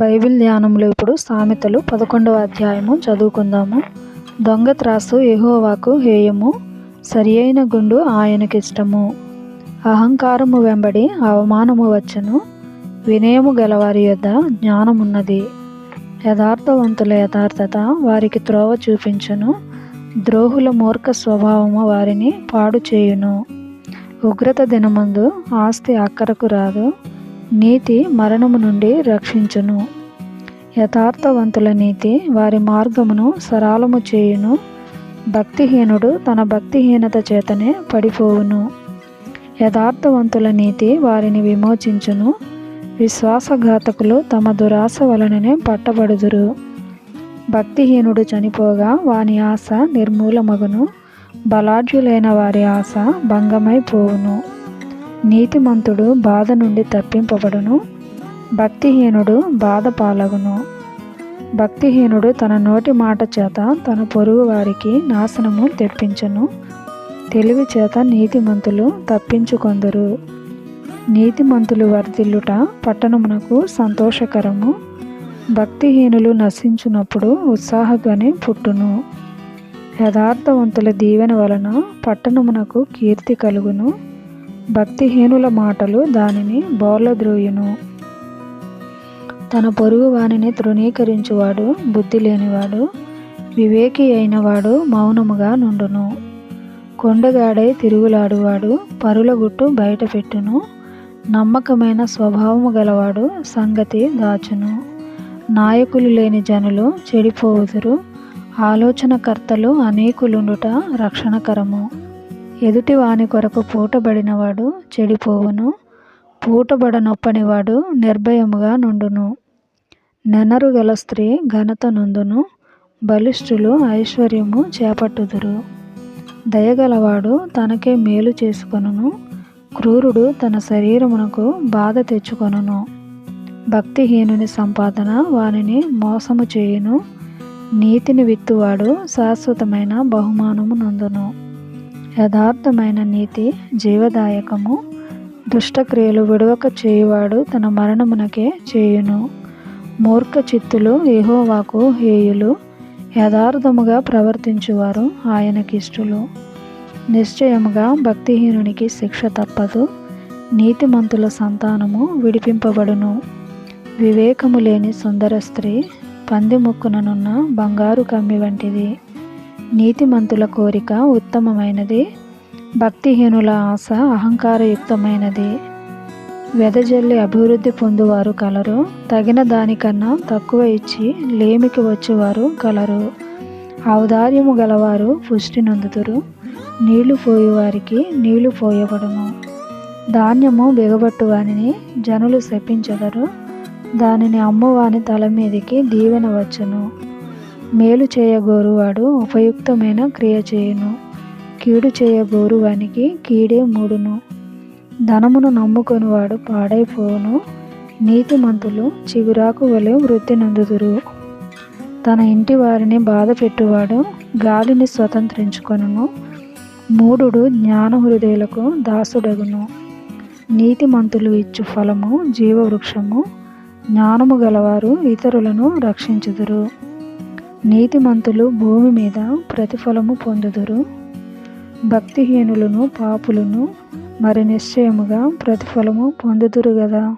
Bible ధ్యానంలో ఇప్పుడు సామెతలు పదకొండవ అధ్యాయము చదువుకుందాము. దొంగ త్రాసు ఎహోవాకు హేయము సరి అయిన గుండు ఆయనకిష్టము. అహంకారము వెంబడి అవమానము వచ్చను వినయము గలవారి యొద్ద జ్ఞానమున్నది. యథార్థవంతుల యథార్థత వారికి త్రోవ చూపించును ద్రోహుల మూర్ఖ స్వభావము వారిని పాడు చేయును. ఉగ్రత దినమందు ఆస్తి అక్కరకు రాదు నీతి మరణము నుండి రక్షించును. యథార్థవంతుల నీతి వారి మార్గమును సరాలము చేయును. భక్తిహీనుడు తన భక్తిహీనత చేతనే పడిపోవును. యథార్థవంతుల నీతి వారిని విమోచించును. విశ్వాసఘాతకులు తమ దురాశ వలననే పట్టబడుదురు. భక్తిహీనుడు చనిపోగా వాని ఆశ నిర్మూలమగును. బలాఢ్యులైన వారి ఆశ భంగమైపోవును. నీతిమంతుడు బాధ నుండి తప్పింపబడును. భక్తిహీనుడు బాధ పాలగును. భక్తిహీనుడు తన నోటి మాట చేత తన పొరుగు వారికి నాశనము తెప్పించును. తెలివి చేత నీతిమంతులు తప్పించుకొందరు. నీతిమంతులు వర్ధిల్లుట పట్టణమునకు సంతోషకరము. భక్తిహీనులు నశించున్నప్పుడు ఉత్సాహధ్వని పుట్టును. యథార్థవంతుల దీవెన వలన పట్టణమునకు కీర్తి కలుగును. భక్తిహీనుల మాటలు దానిని బోర్లద్రోయును తన పొరుగు వానిని తృణీకరించువాడు బుద్ధి లేనివాడు వివేకి అయినవాడు మౌనముగా నుండును. కొండగాడై తిరుగులాడువాడు పరుల గుట్టు బయట పెట్టును నమ్మకమైన స్వభావము గలవాడు సంగతి దాచును. నాయకులు లేని జనులు చెడిపోవుదురు. ఆలోచనకర్తలు అనేకులుండుట రక్షణకరము. ఎదుటి వాని కొరకు పూటబడినవాడు చెడిపోవును. పూటబడనొప్పనివాడు నిర్భయముగా నుండును. నెనరు గల స్త్రీ ఘనత నుందును. బలిష్ఠులు ఐశ్వర్యము చేపట్టుదురు. దయగలవాడు తనకే మేలు చేసుకొనును. క్రూరుడు తన శరీరమునకు బాధ తెచ్చుకొనును. భక్తిహీనుని సంపాదన వానిని మోసము చేయును. నీతిని విత్తువాడు శాశ్వతమైన బహుమానము నందును. యథార్థమైన నీతి జీవదాయకము. దుష్టక్రియలు విడవక చేయువాడు తన మరణమునకే చేయును. మూర్ఖ చిత్తులు ఎహోవాకు హేయులు. యథార్థముగా ప్రవర్తించువారు ఆయనకిష్టులు. నిశ్చయముగా భక్తిహీనునికి శిక్ష తప్పదు. నీతిమంతుల సంతానము విడిపింపబడును. వివేకము లేని సుందర స్త్రీ పంది ముక్కుననున్న బంగారు కమ్మి వంటిది. నీతిమంతుల కోరిక ఉత్తమమైనది. భక్తిహీనుల ఆశ అహంకారయుక్తమైనది. వెదజల్లి అభివృద్ధి పొందువారు కలరు. తగిన దానికన్నా తక్కువ ఇచ్చి లేమికి వచ్చేవారు కలరు. ఔదార్యము గలవారు పుష్టి నొందుతురు. నీళ్ళు పోయేవారికి నీళ్ళు పోయబడును. ధాన్యము బిగబట్టు వానిని జనులు శపించగరు దానిని అమ్మవాని తల మీదికి దీవెన వచ్చును. మేలు చేయగోరువాడు ఉపయుక్తమైన క్రియ చేయును. కీడు చేయగోరువానికి కీడే మూడును. ధనమును నమ్ముకొనివాడు పాడైపోవును. నీతిమంతులు చిగురాకు వలె వృద్ధి నందుదురు. తన ఇంటి వారిని బాధ పెట్టువాడు గాలిని స్వతంత్రించుకొనును. మూడుడు జ్ఞాన హృదయులకు దాసుడగును. నీతిమంతులు ఇచ్చు ఫలము జీవవృక్షము. జ్ఞానము గలవారు ఇతరులను రక్షించుదురు. నీతిమంతులు భూమి మీద ప్రతిఫలము పొందుదురు. భక్తిహీనులను పాపులను మరి నిశ్చయముగా ప్రతిఫలము పొందుదురు కదా